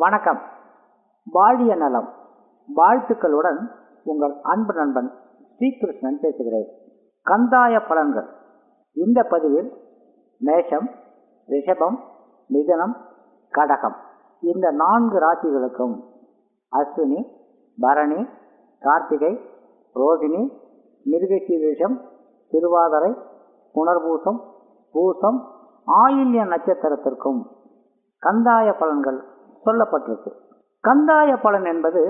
வணக்கம். வாழிய நலம். வாழ்த்துக்களுடன் உங்கள் அன்பு நண்பன் ஸ்ரீகிருஷ்ணன் பேசுகிறேன். கந்தாய பலன்கள் இந்த பதிவில் மேஷம் ரிஷபம் மிதனம் கடகம். இந்த நான்கு ராசிகளுக்கும் அஸ்வினி பரணி கார்த்திகை ரோகிணி மிருகசீரிஷம் திருவாதிரை புனர்பூசம் பூசம் ஆயில்ய நட்சத்திரத்திற்கும் கந்தாய பலன்கள் சொல்லப்பட்டிருக்கு. கந்தாய பலன் என்பது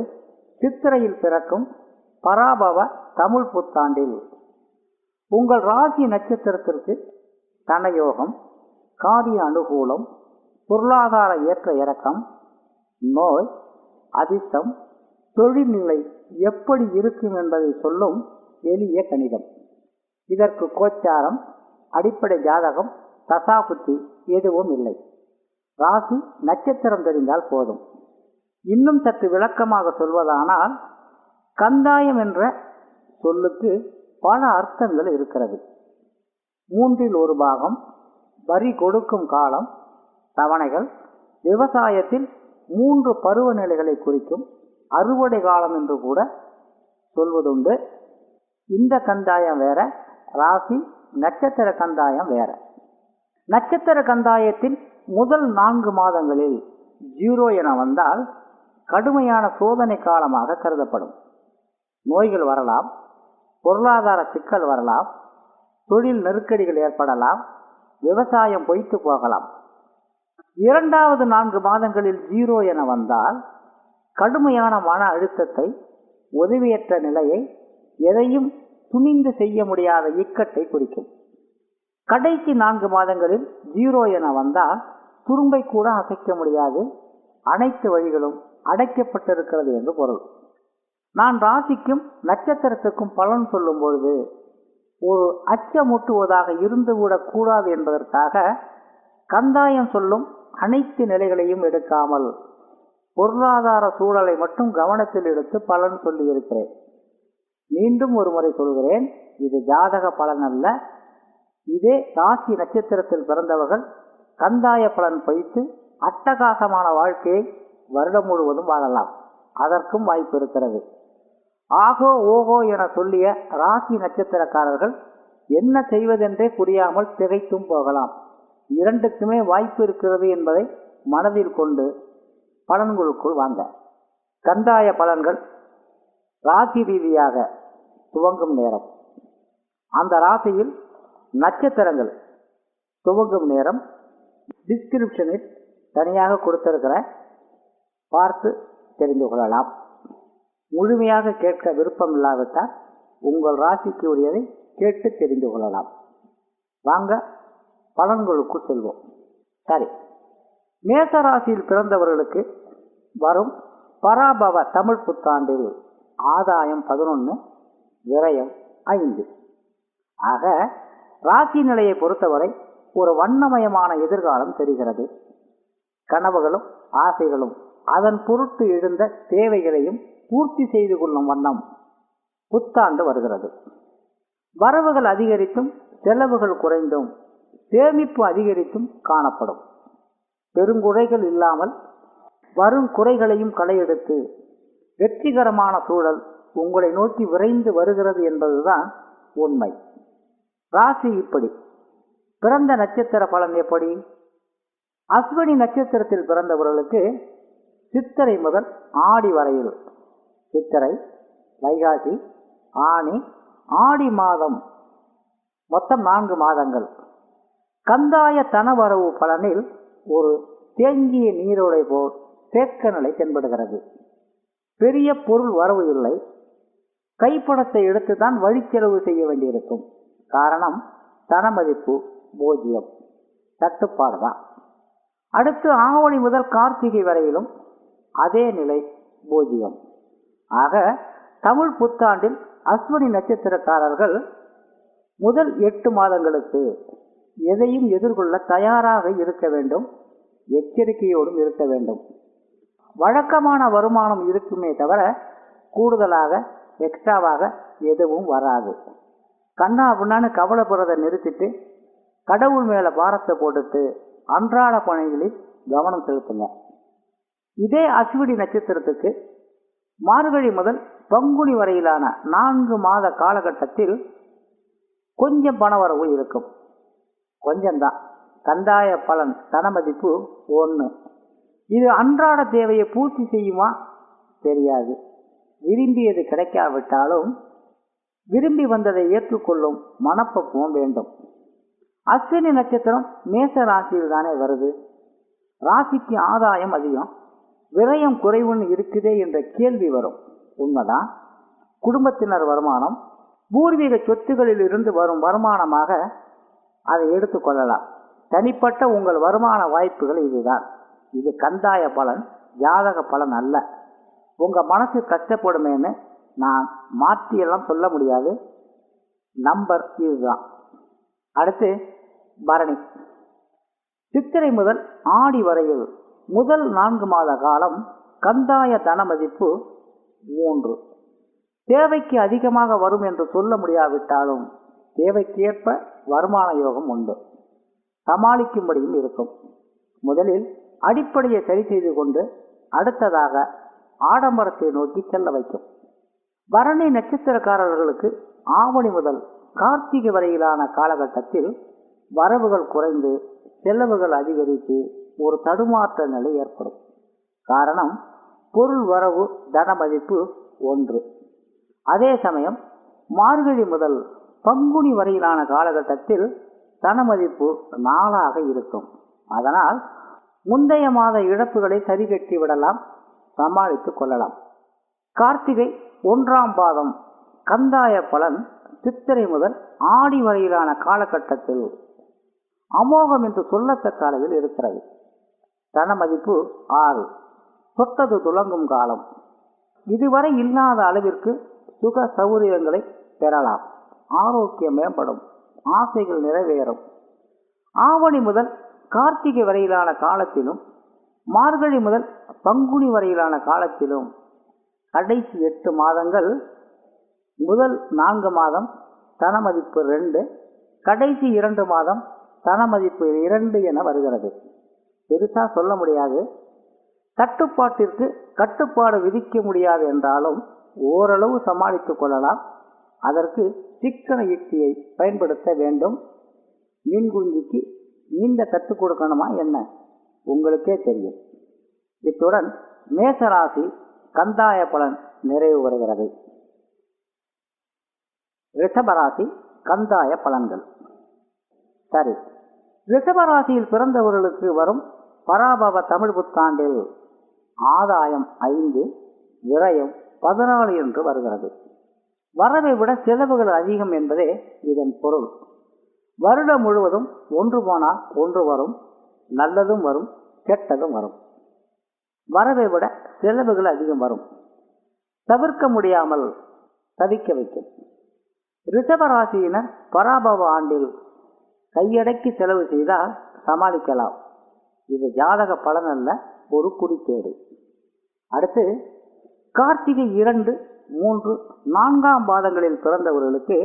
சித்திரையில் பிறக்கும் பராபவ தமிழ் புத்தாண்டில். உங்கள் ராசி நட்சத்திரத்திற்கு தனயோகம் காரிய அனுகூலம் பொருளாதார ஏற்ற இறக்கம் நோய் அதிர்ஷ்டம் தொழில்நிலை எப்படி இருக்கும் என்பதை சொல்லும் எளிய கணிதம். இதற்கு கோச்சாரம் அடிப்படை ஜாதகம் தசாபுத்தி எதுவும் இல்லை. ராசி நட்சத்திரம் தெரிந்தால் போதும். இன்னும் சற்று விளக்கமாக சொல்வதானால் கந்தாயம் என்ற சொல்லுக்கு பல அர்த்தங்கள் இருக்கிறது. மூன்றில் ஒரு பாகம் வரி கொடுக்கும் காலம் தவணைகள் விவசாயத்தில் மூன்று பருவநிலைகளை குறிக்கும் அறுவடை காலம் என்று கூட சொல்வதுண்டு. இந்த கந்தாயம் வேற ராசி நட்சத்திர கந்தாயம் வேற. நட்சத்திர கந்தாயத்தில் முதல் நான்கு மாதங்களில் ஜீரோ என வந்தால் கடுமையான சோதனை காலமாக கருதப்படும். நோய்கள் வரலாம் பொருளாதார சிக்கல் வரலாம் தொழில் நெருக்கடிகள் ஏற்படலாம் விவசாயம் பொய்த்து போகலாம். இரண்டாவது நான்கு மாதங்களில் ஜீரோ என வந்தால் கடுமையான மன அழுத்தத்தை உதவியற்ற நிலையை எதையும் துணிந்து செய்ய முடியாத இக்கட்டை குறிக்கும். கடைசி நான்கு மாதங்களில் ஜீரோ என வந்தால் துரும்பை கூட அசைக்க முடியாது. அனைத்து வழிகளும் அடைக்கப்பட்டிருக்கிறது என்று பொருள். நான் ராசிக்கும் நட்சத்திரத்துக்கும் பலன் சொல்லும் பொழுது ஒரு அச்சமூட்டுவதாக இருந்துவிடக் கூடாது என்பதற்காக கந்தாயம் சொல்லும் அனைத்து நிலைகளையும் எடுக்காமல் பொருளாதார சூழலை மட்டும் கவனத்தில் எடுத்து பலன் சொல்லியிருக்கிறேன். மீண்டும் ஒரு முறை சொல்கிறேன் இது ஜாதக பலன் அல்ல. இதே ராசி நட்சத்திரத்தில் பிறந்தவர்கள் கந்தாய பலன் பயித்து அட்டகாசமான வாழ்க்கையை வருடம் முழுவதும் வாழலாம். அதற்கும் வாய்ப்பு இருக்கிறது. ஆகோ ஓகோ என சொல்லிய ராசி நட்சத்திரக்காரர்கள் என்ன செய்வதென்றே புரியாமல் திகைத்தும் போகலாம். இரண்டுக்குமே வாய்ப்பு இருக்கிறது என்பதை மனதில் கொண்டு பலன்களுக்குள் வாங்க. கந்தாய பலன்கள் ராசி ரீதியாக துவங்கும் நேரம். அந்த ராசியில் நட்சத்திரங்கள் துவங்கும் நேரம் டிஸ்கிரிப்ஷனில் தனியாக கொடுத்திருக்கிறேன் பார்த்து தெரிந்து கொள்ளலாம். முழுமையாக கேட்க விருப்பம் இல்லாவிட்டால் உங்கள் ராசிக்கு உரியதை கேட்டு தெரிந்து கொள்ளலாம். வாங்க பலன்களுக்கு செல்வோம். சரி. மேச ராசியில் பிறந்தவர்களுக்கு வரும் பராபவ தமிழ் புத்தாண்டில் ஆதாயம் பதினொன்று விரயம் ஐந்து. ஆக ராசி நிலையை பொறுத்தவரை ஒரு வண்ணமயமான எதிர்காலம் தெரிகிறது. கனவுகளும் ஆசைகளும் அதன் பொருட்டு எழுந்த தேவைகளையும் பூர்த்தி செய்து கொள்ளும் வண்ணம் புத்தாண்டு வருகிறது. வரவுகள் அதிகரித்தும் செலவுகள் குறைந்தும் சேமிப்பு அதிகரித்தும் காணப்படும். பெருங்குறைகள் இல்லாமல் வரும் குறைகளையும் களையெடுத்து வெற்றிகரமான சூழல் உங்களை நோக்கி விரைந்து வருகிறது என்பதுதான் உண்மை. ராசி இப்படி. பிறந்த நட்சத்திர பலன் எப்படி? அஸ்வினி நட்சத்திரத்தில் பிறந்தவர்களுக்கு சித்திரை முதல் ஆடி வரையில் சித்திரை வைகாசி ஆணி ஆடி மாதம் மொத்தம் நான்கு மாதங்கள். கந்தாய தனவரவு பலனில் ஒரு தேங்கிய நீரோடை போல் தேக்க நிலை தென்படுகிறது. பெரிய பொருள் வரவு இல்லை. கைப்படத்தை எடுத்துதான் வழிச்செலவு செய்ய வேண்டியிருக்கும். காரணம் தன மதிப்பு பூஜ்ஜியம் தட்டுப்பாடு தான் அடுத்து ஆவணி முதல் கார்த்திகை வரையிலும் அதே நிலை பூஜ்ஜியம் ஆக தமிழ் புத்தாண்டில் அஸ்வினி நட்சத்திரக்காரர்கள் முதல் எட்டு மாதங்களுக்கு எதையும் எதிர்கொள்ள தயாராக இருக்க வேண்டும் எச்சரிக்கையோடும் இருக்க வேண்டும். வழக்கமான வருமானம் இருக்குமே தவிர கூடுதலாக எக்ஸ்ட்ராவாக எதுவும் வராது. கண்ணா அப்படின்னான்னு கவலைப்படுறதை நிறுத்திட்டு கடவுள் மேலே பாரத்தை போட்டுட்டு அன்றாட பணிகளில் கவனம் செலுத்துங்க. இதே அஸ்வினி நட்சத்திரத்துக்கு மார்கழி முதல் பங்குனி வரையிலான நான்கு மாத காலகட்டத்தில் கொஞ்சம் பணவரவு இருக்கும். கொஞ்சம்தான். கந்தாய பலன் தனமதிப்பு ஒன்று இது அன்றாட தேவையை பூர்த்தி செய்யுமா? தெரியாது. விரும்பியது கிடைக்காவிட்டாலும் விரும்பி வந்ததை ஏற்றுக்கொள்ளும் மனப்பக்குவம் வேண்டும். அஸ்வினி நட்சத்திரம் மேச ராசியில் தானே வருது. ராசிக்கு ஆதாயம் அதிகம். விரயம் குறைவுன்னு இருக்குதே என்ற கேள்வி வரும். உண்மைதான். குடும்பத்தினர் வருமானம். பூர்வீக சொத்துகளில் இருந்து வரும் வருமானமாக அதை எடுத்துக்கொள்ளலாம் தனிப்பட்ட உங்கள் வருமான வாய்ப்புகள் இதுதான். இது கந்தாய பலன் ஜாதக பலன் அல்ல. உங்கள் மனசு கஷ்டப்படுமேன்னு நான் மாற்றியெல்லாம் சொல்ல முடியாது. நம்பர் இதுதான். அடுத்து பரணி சித்திரை முதல் ஆடி வரையில் முதல் நான்கு மாத காலம் கந்தாய தன மதிப்பு மூன்று. தேவைக்கு அதிகமாக வரும் என்று சொல்ல முடியாவிட்டாலும் தேவைக்கேற்ப வருமான யோகம் உண்டு. சமாளிக்கும்படியும் இருக்கும். முதலில் அடிப்படையை சரி செய்து கொண்டு அடுத்ததாக ஆடம்பரத்தை நோக்கி செல்ல வைக்கும். பரணி நட்சத்திரக்காரர்களுக்கு ஆவணி முதல் கார்த்திகை வரையிலான காலகட்டத்தில் வரவுகள் குறைந்து செலவுகள் அதிகரித்து ஒரு தடுமாற்ற நிலை ஏற்படும். காரணம் பொருள் வரவு தன மதிப்பு ஒன்று. அதே சமயம் மார்கழி முதல் பங்குனி வரையிலான காலகட்டத்தில் தன மதிப்பு நாளாக இருக்கும். அதனால் முந்தைய மாத இழப்புகளை சரிகட்டி விடலாம் சமாளித்துக் கொள்ளலாம். கார்த்திகை ஒன்றாம் பாதம் கந்தாய பலன் சித்திரை முதல் ஆடி வரையிலான காலகட்டத்தில் அமோகம் என்று சொல்லத்தக்க அளவில் இருக்கிறது. தன மதிப்பு ஆறு. தொட்டது துலங்கும் காலம். இதுவரை இல்லாத அளவிற்கு சுக சௌகரியங்களை பெறலாம். ஆரோக்கியம் மேம்படும் ஆசைகள் நிறைவேறும். ஆவணி முதல் கார்த்திகை வரையிலான காலத்திலும் மார்கழி முதல் பங்குனி வரையிலான காலத்திலும் கடைசி எட்டு மாதங்கள் முதல் நான்கு மாதம் தன மதிப்பு ரெண்டு கடைசி இரண்டு மாதம் தன மதிப்பு இரண்டு என வருகிறது. பெருசா சொல்ல முடியாது. கட்டுப்பாட்டிற்கு கட்டுப்பாடு விதிக்க முடியாது என்றாலும் ஓரளவு சமாளித்துக் கொள்ளலாம். அதற்கு சிக்கன யுக்தியை பயன்படுத்த வேண்டும். மீன் குஞ்சிக்கு நீண்ட கற்றுக் கொடுக்கணுமா என்ன? உங்களுக்கே தெரியும். இத்துடன் மேசராசி கந்தாய பலன் நிறைவு வருகிறது. ரிஷபராசி கந்தாய பலன்கள். சரி. ரிஷபராசியில் பிறந்தவர்களுக்கு வரும் பராபவ தமிழ் புத்தாண்டில் ஆதாயம் ஐந்து விரயம் பதினாலு என்று வருகிறது. வரவை விட செலவுகள் அதிகம் என்பதே இதன் பொருள். வருடம் முழுவதும் ஒன்று போனால் ஒன்று வரும் நல்லதும் வரும் கெட்டதும் வரும். வரவை விட செலவுகள் அதிகம் வரும். தவிர்க்க முடியாமல் தவிக்க வைக்கும். ரிஷபராசியினர் பராபவ ஆண்டில் கையடக்கி செலவு செய்தால் சமாளிக்கலாம். இது ஜாதக பலன் அல்ல ஒரு குறிப்பேடு அடுத்து கார்த்திகை இரண்டு மூன்று நான்காம் பாதங்களில் பிறந்தவர்களுக்கு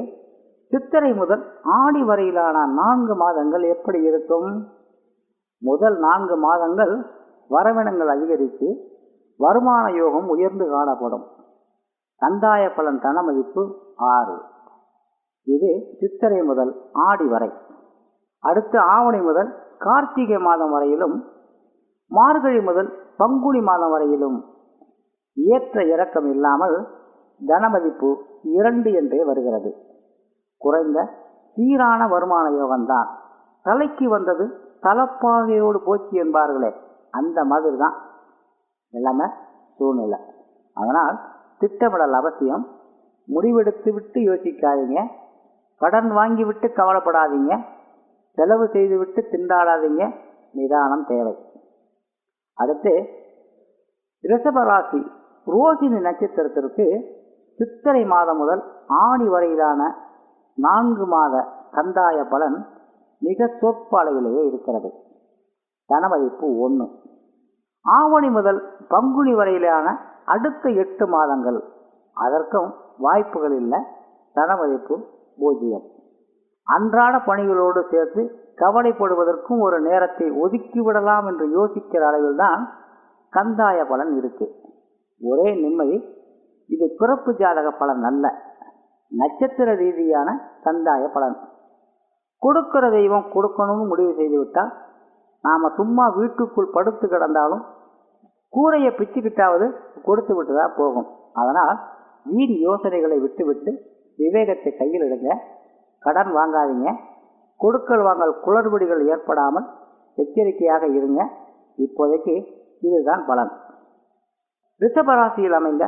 சித்திரை முதல் ஆடி வரையிலான நான்கு மாதங்கள் எப்படி இருக்கும்? முதல் நான்கு மாதங்கள் வரவினங்கள் அதிகரித்து வருமான யோகம் உயர்ந்து காணப்படும். தந்தாய பலன் தன மதிப்பு ஆறு. இது சித்திரை முதல் ஆடி வரை. அடுத்து ஆவணி முதல் கார்த்திகை மாதம் வரையிலும் மார்கழி முதல் பங்குனி மாதம் வரையிலும் ஏற்ற இறக்கம் இல்லாமல் தனமதிப்பு இரண்டு என்றே வருகிறது. குறைந்த சீரான வருமான யோகம்தான். தலைக்கு வந்தது தலப்பாகையோடு போச்சு என்பார்களே அந்த மாதிரி தான் எல்லாமே சூழ்நிலை. அதனால் திட்டமிடல் அவசியம். முடிவெடுத்து விட்டு யோசிக்காதீங்க. கடன் வாங்கி விட்டு கவலைப்படாதீங்க. செலவு செய்துவிட்டு திண்டாடாதீங்க. நிதானம் தேவை. அடுத்து ரிஷபராசி ரோசினி நட்சத்திரத்திற்கு சித்திரை மாதம் முதல் ஆணி வரையிலான நான்கு மாத கந்தாய பலன் மிக சொற்ப அளவிலேயே இருக்கிறது. தனமதிப்பு ஒன்று ஆவணி முதல் பங்குனி வரையிலான அடுத்த எட்டு மாதங்கள். அதற்கும் வாய்ப்புகள் இல்லை. தனமதிப்பு பூஜ்ஜியம். அன்றாட பணிகளோடு சேர்த்து கவலைப்படுவதற்கும் ஒரு நேரத்தை ஒதுக்கிவிடலாம் என்று யோசிக்கிற அளவில் தான் கந்தாய பலன் இருக்கு. ஒரே நிம்மதி இது பிறப்பு ஜாதக பலன் அல்ல நட்சத்திர ரீதியான கந்தாய பலன். கொடுக்கிற தெய்வம் கொடுக்கணும்னு முடிவு செய்துவிட்டால் நாம் சும்மா வீட்டுக்குள் படுத்து கிடந்தாலும் கூரையை பிச்சுக்கிட்டாவது கொடுத்து விட்டு தான் போகும். அதனால் வீண் யோசனைகளை விட்டுவிட்டு விவேகத்தை கையில் எடுங்க. கடன் வாங்காதீங்க. கொடுக்கல் வாங்கல் குளறுபடிகள் ஏற்படாமல் எச்சரிக்கையாக இருங்க. இப்போதைக்கு இதுதான் பலன். ரிஷபராசியில் அமைந்த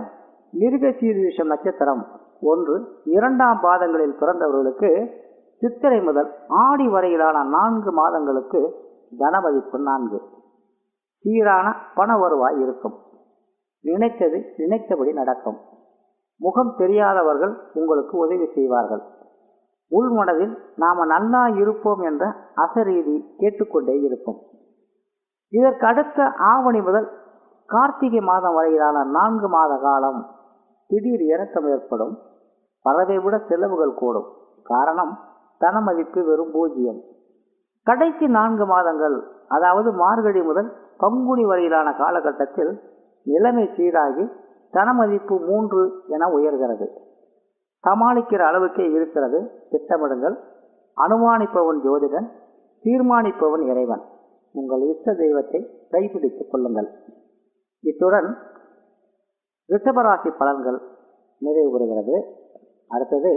மிருக சீர்விஷம் நட்சத்திரம் ஒன்று இரண்டாம் பாதங்களில் பிறந்தவர்களுக்கு சித்திரை முதல் ஆடி வரையிலான நான்கு மாதங்களுக்கு தனமதிப்பு நான்கு. சீரான பண வருவாய் இருக்கும். நினைத்தது நினைத்தபடி நடக்கும். முகம் தெரியாதவர்கள் உங்களுக்கு உதவி செய்வார்கள். உள்மனதில் நாம நல்லா இருப்போம் என்ற அசரீதி கேட்டுக்கொண்டே இருக்கும் இதற்கடுத்த ஆவணி முதல் கார்த்திகை மாதம் வரையிலான நான்கு மாத காலம் திடீர் இறக்கம் ஏற்படும். பறவை விட செலவுகள் கூடும். காரணம் தன மதிப்பு வெறும் பூஜ்ஜியம். கடைசி நான்கு மாதங்கள் அதாவது மார்கழி முதல் பங்குனி வரையிலான காலகட்டத்தில் நிலைமை சீராகி தன மதிப்பு மூன்று என உயர்கிறது. சமாளிக்கிற அளவுக்கே இருக்கிறது திட்டமிடுங்கள். அனுமானிப்பவன் ஜோதிடன் தீர்மானிப்பவன் இறைவன். உங்கள் இஷ்ட தெய்வத்தை கைப்பிடித்துக் கொள்ளுங்கள். இத்துடன் ரிஷபராசி பலன்கள் நிறைவு பெறுகிறது அடுத்தது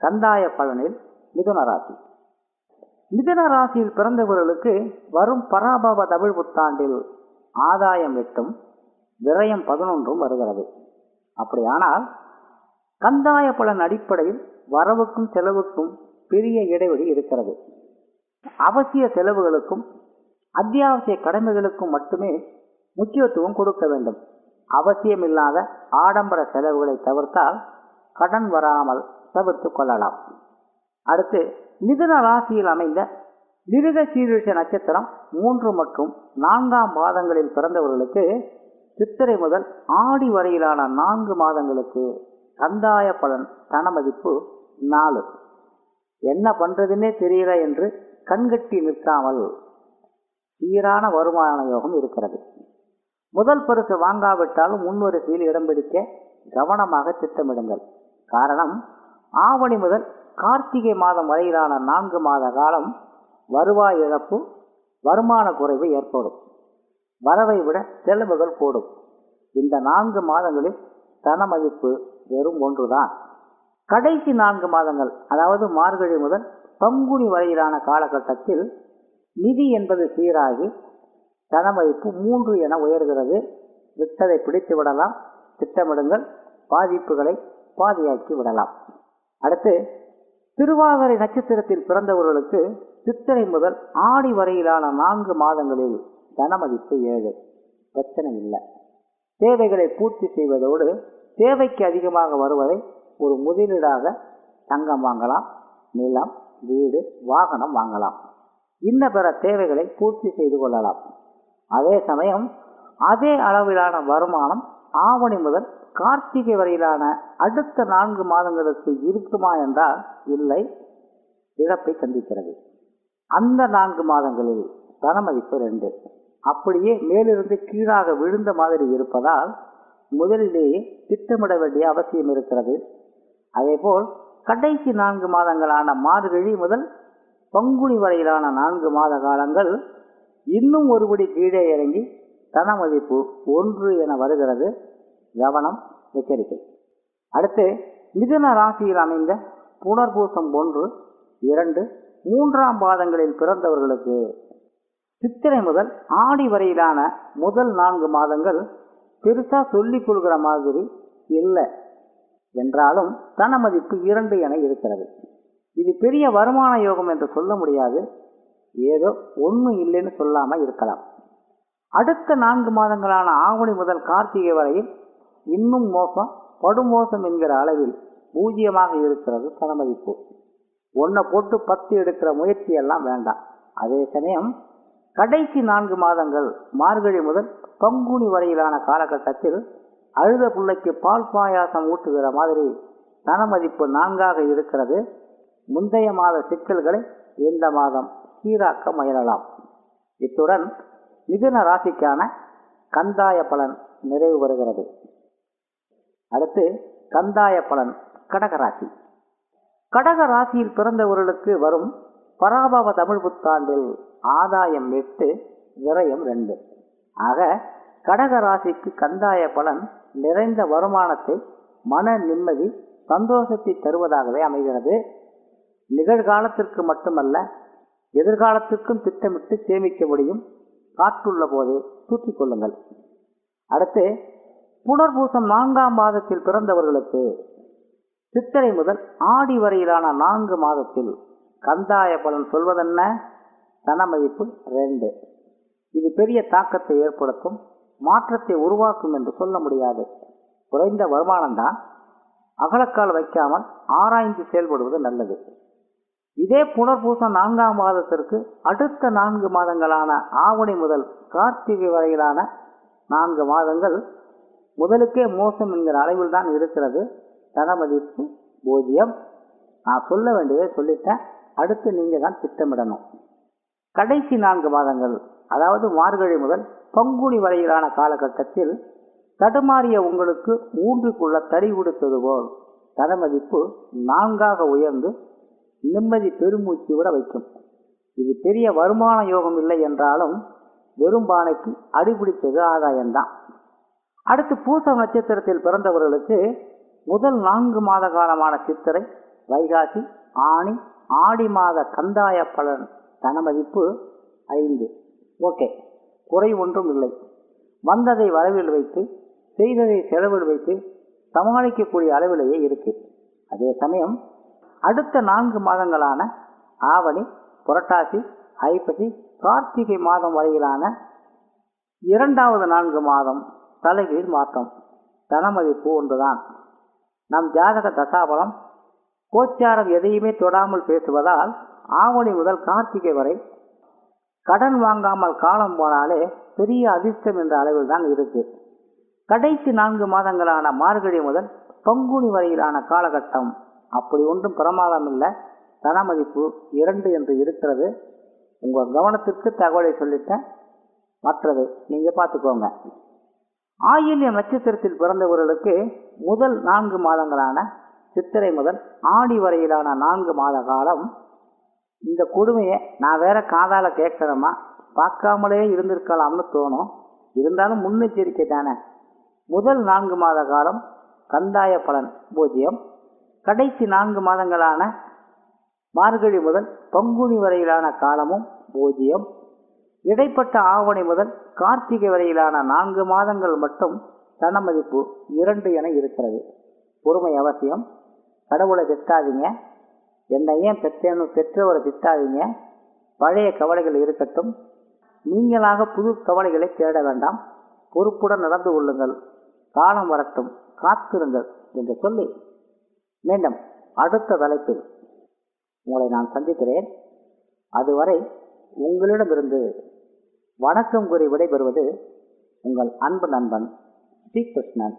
கந்தாய பலனில் மிதுன ராசி. மிதுன ராசியில் பிறந்தவர்களுக்கு வரும் பராபவ தமிழ் புத்தாண்டில் ஆதாயம் எட்டும் விரயம் பதினொன்றும் வருகிறது. அப்படியானால் கந்தாய பலன் அடிப்படையில் வரவுக்கும் செலவுக்கும் பெரிய இடைவெளி இருக்கிறது. அவசிய செலவுகளுக்கும் அத்தியாவசிய கடமைகளுக்கும் மட்டுமே முக்கியத்துவம் கொடுக்க வேண்டும். அவசியமில்லாத ஆடம்பர செலவுகளை தவிர்த்தால் கடன் வராமல் தவிர்த்து கொள்ளலாம். அடுத்து மிதுன ராசியில் அமைந்த மிருக சீரிஷ நட்சத்திரம் மூன்று மற்றும் நான்காம் மாதங்களில் பிறந்தவர்களுக்கு சித்திரை முதல் ஆடி வரையிலான நான்கு மாதங்களுக்கு கந்தாய பலன் தன மதிப்பு நாலு. என்ன பண்றதுன்னே தெரியல என்று கண்கட்டி நிற்காமல் சீரான வருமான யோகம் இருக்கிறது. முதல் பரிசு வாங்காவிட்டாலும் முன்வரிசையில் இடம் பிடிக்க கவனமாக திட்டமிடுங்கள். காரணம் ஆவணி முதல் கார்த்திகை மாதம் வரையிலான நான்கு மாத காலம் வருவாய் இழப்பு வருமான குறைவு ஏற்படும். வரவை விட செலவுகள் கூடும். இந்த நான்கு மாதங்களில் தன மதிப்பு வெறும் ஒன்றுதான். கடைசி நான்கு மாதங்கள் அதாவது மார்கழி முதல் பங்குனி வரையிலான காலகட்டத்தில் நிதி என்பது சீராகி தன மதிப்பு மூன்று என உயர்கிறது. விட்டதை பிடித்து விடலாம் திட்டமிடுங்கள் பாதிப்புகளை பாதியாக்கி விடலாம். அடுத்து திருவாதிரை நட்சத்திரத்தில் பிறந்தவர்களுக்கு சித்திரை முதல் ஆடி வரையிலான நான்கு மாதங்களில் தன மதிப்பு ஏழு. பிரச்சனை இல்லை. தேவைகளை பூர்த்தி செய்வதோடு தேவைக்கு அதிகமாக வருவதை ஒரு முதலீடாக தங்கம் வாங்கலாம் நிலம் வீடு வாகனம் வாங்கலாம். இன்ன பிற தேவைகளை பூர்த்தி செய்து கொள்ளலாம். அதே சமயம் அதே அளவிலான வருமானம் ஆவணி முதல் கார்த்திகை வரையிலான அடுத்த நான்கு மாதங்களுக்கு இருக்குமா என்றால் இல்லை இழப்பை சந்திக்கிறது. அந்த நான்கு மாதங்களில் தனமதிப்பு ரெண்டு. அப்படியே மேலிருந்து கீழாக விழுந்த மாதிரி இருப்பதால் முதலிலேயே திட்டமிட வேண்டிய அவசியம் இருக்கிறது. அதேபோல் கடைசி நான்கு மாதங்களான மார்கழி முதல் பங்குனி வரையிலான நான்கு மாத காலங்கள் இன்னும் ஒருபடி கீழே இறங்கி தன மதிப்பு ஒன்று என வருகிறது. கவனம் எச்சரிக்கை. அடுத்து மிதுன ராசியில் அமைந்த புனர்பூசம் ஒன்று இரண்டு மூன்றாம் பாதங்களில் பிறந்தவர்களுக்கு சித்திரை முதல் ஆடி வரையிலான முதல் நான்கு மாதங்கள் பெருசாக சொல்லிக் கொள்கிற மாதிரி இல்லை என்றாலும் தன மதிப்பு இரண்டு என இருக்கிறது. இது பெரிய வருமான யோகம் என்று சொல்ல முடியாது. ஏதோ ஒன்றும் இல்லைன்னு சொல்லாமல் இருக்கலாம். அடுத்த நான்கு மாதங்களான ஆவணி முதல் கார்த்திகை வரையில் இன்னும் மோசம் படுமோசம் என்கிற அளவில் பூஜ்ஜியமாக இருக்கிறது தன மதிப்பு ஒன்றை போட்டு பத்து எடுக்கிற முயற்சி எல்லாம் வேண்டாம். அதே சமயம் கடைசி நான்கு மாதங்கள் மார்கழி முதல் பங்குனி வரையிலான காலகட்டத்தில் அழுத பிள்ளைக்கு பால் பாயாசம் ஊட்டுகிற மாதிரி தனமதிப்பு நான்காக இருக்கிறது. முந்தைய மாத சிக்கல்களை இந்த மாதம் சீராக்க முயலலாம். இத்துடன் மிதுன ராசிக்கான கந்தாய பலன் நிறைவு பெறுகிறது. அடுத்து கந்தாய பலன் கடகராசி கடக ராசியில் பிறந்தவர்களுக்கு வரும் பராபவ தமிழ் புத்தாண்டில் ஆதாயம் எட்டு விரயம் ரெண்டு. ஆக கடக ராசிக்கு கந்தாய பலன் நிறைந்த வருமானத்தை மன நிம்மதி சந்தோஷத்தை தருவதாகவே அமைகிறது. நிகழ்காலத்திற்கு மட்டுமல்ல எதிர்காலத்திற்கும் திட்டமிட்டு சேமிக்க முடியும் காற்றுள்ள போதே தூக்கிக் கொள்ளுங்கள். அடுத்து புனர்பூசம் நான்காம் மாதத்தில் பிறந்தவர்களுக்கு சித்திரை முதல் ஆடி வரையிலான நான்கு மாதத்தில் கந்தாய பலன் சொல்வதென்ன? தன மதிப்பு ரெண்டு. இது பெரிய தாக்கத்தை ஏற்படுத்தும் மாற்றத்தை உருவாக்கும் என்று சொல்ல முடியாது. குறைந்த வருமானம்தான் அகலக்கால் வைக்காமல் ஆராய்ந்து செயல்படுவது நல்லது. இதே புனர்பூசம் நான்காம் மாதத்திற்கு அடுத்த நான்கு மாதங்களான ஆவணி முதல் கார்த்திகை வரையிலான நான்கு மாதங்கள் முதலுக்கே மோசம் என்கிற அளவில் தான் இருக்கிறது. தன மதிப்பு பூஜ்ஜியம் நான் சொல்ல வேண்டியதை சொல்லிட்டேன். அடுத்து நீங்கள் தான் திட்டமிடணும். கடைசி நான்கு மாதங்கள் அதாவது மார்கழி முதல் பங்குனி வரையிலான காலகட்டத்தில் தடுமாறிய உங்களுக்கு மூன்றுக்குள்ள தறி கொடுத்தது போல் தன மதிப்பு நான்காக உயர்ந்து நிம்மதி பெருமூச்சு விட வைக்கும். இது பெரிய வருமான யோகம் இல்லை என்றாலும் வெறும் பானைக்கு அடிபிடித்தது ஆதாயம்தான். அடுத்து பூச நட்சத்திரத்தில் பிறந்தவர்களுக்கு முதல் நான்கு மாத காலமான சித்திரை வைகாசி ஆணி ஆடி மாத கந்தாய பலன் தன மதிப்பு ஐந்து. ஓகே. குறை ஒன்றும் இல்லை. வந்ததை வரவில் வைத்து செய்ததை செலவில் வைத்து சமாளிக்கக்கூடிய அளவிலேயே இருக்கு. அதே சமயம் அடுத்த நான்கு மாதங்களான ஆவணி புரட்டாசி ஐப்பசி கார்த்திகை மாதம் வரையிலான இரண்டாவது நான்கு மாதம் தலைகீழ் மாற்றம். தனமதிப்பு ஒன்றுதான். நம் ஜாதக தசாபலம் கோச்சாரம் எதையுமே தொடாமல் பேசுவதால் ஆவணி முதல் கார்த்திகை வரை கடன் வாங்காமல் காலம் போனாலே பெரிய அதிர்ஷ்டம் என்ற அளவில் தான் இருக்கு. கடைசி நான்கு மாதங்களான மார்கழி முதல் பங்குனி வரையிலான காலகட்டம். அப்படி ஒன்றும் பிரமாதம் இல்லை. தன மதிப்பு இரண்டு என்று இருக்கிறது. உங்கள் கவனத்திற்கு தகவலை சொல்லிட்டேன். மற்றதை நீங்கள் பார்த்துக்கோங்க. ஆயில்யம் நட்சத்திரத்தில் பிறந்தவர்களுக்கு முதல் நான்கு மாதங்களான சித்திரை முதல் ஆடி வரையிலான நான்கு மாத காலம் இந்த கொடுமையை நான் வேற காதால கேட்கணுமா? பார்க்காமலே இருந்திருக்கலாம்னு தோணும். இருந்தாலும் முன்னெச்சரிக்கை தானே. முதல் நான்கு மாத காலம் கந்தாய பலன் பூஜ்ஜியம். கடைசி நான்கு மாதங்களான மார்கழி முதல் பங்குனி வரையிலான காலமும் பூஜ்ஜியம். இடைப்பட்ட ஆவணி முதல் கார்த்திகை வரையிலான நான்கு மாதங்கள் மட்டும் தன மதிப்பு இரண்டு என இருக்கிறது. பொறுமை அவசியம். கடவுளை திட்டாதீங்க. என்னை ஏன் பெற்றேன்னு பெற்றவரை திட்டாதீங்க. பழைய கவலைகள் இருக்கட்டும். நீங்களாக புது கவலைகளை தேட வேண்டாம். பொறுப்புடன் நடந்து கொள்ளுங்கள். காலம் வரட்டும். காத்திருங்கள் என்று சொல்லி மீண்டும் அடுத்த தலைப்பில் உங்களை நான் சந்திக்கிறேன். அதுவரை உங்களிடமிருந்து வணக்கம் கூறி விடைபெறுவது உங்கள் அன்பு நண்பன் ஸ்ரீகிருஷ்ணன்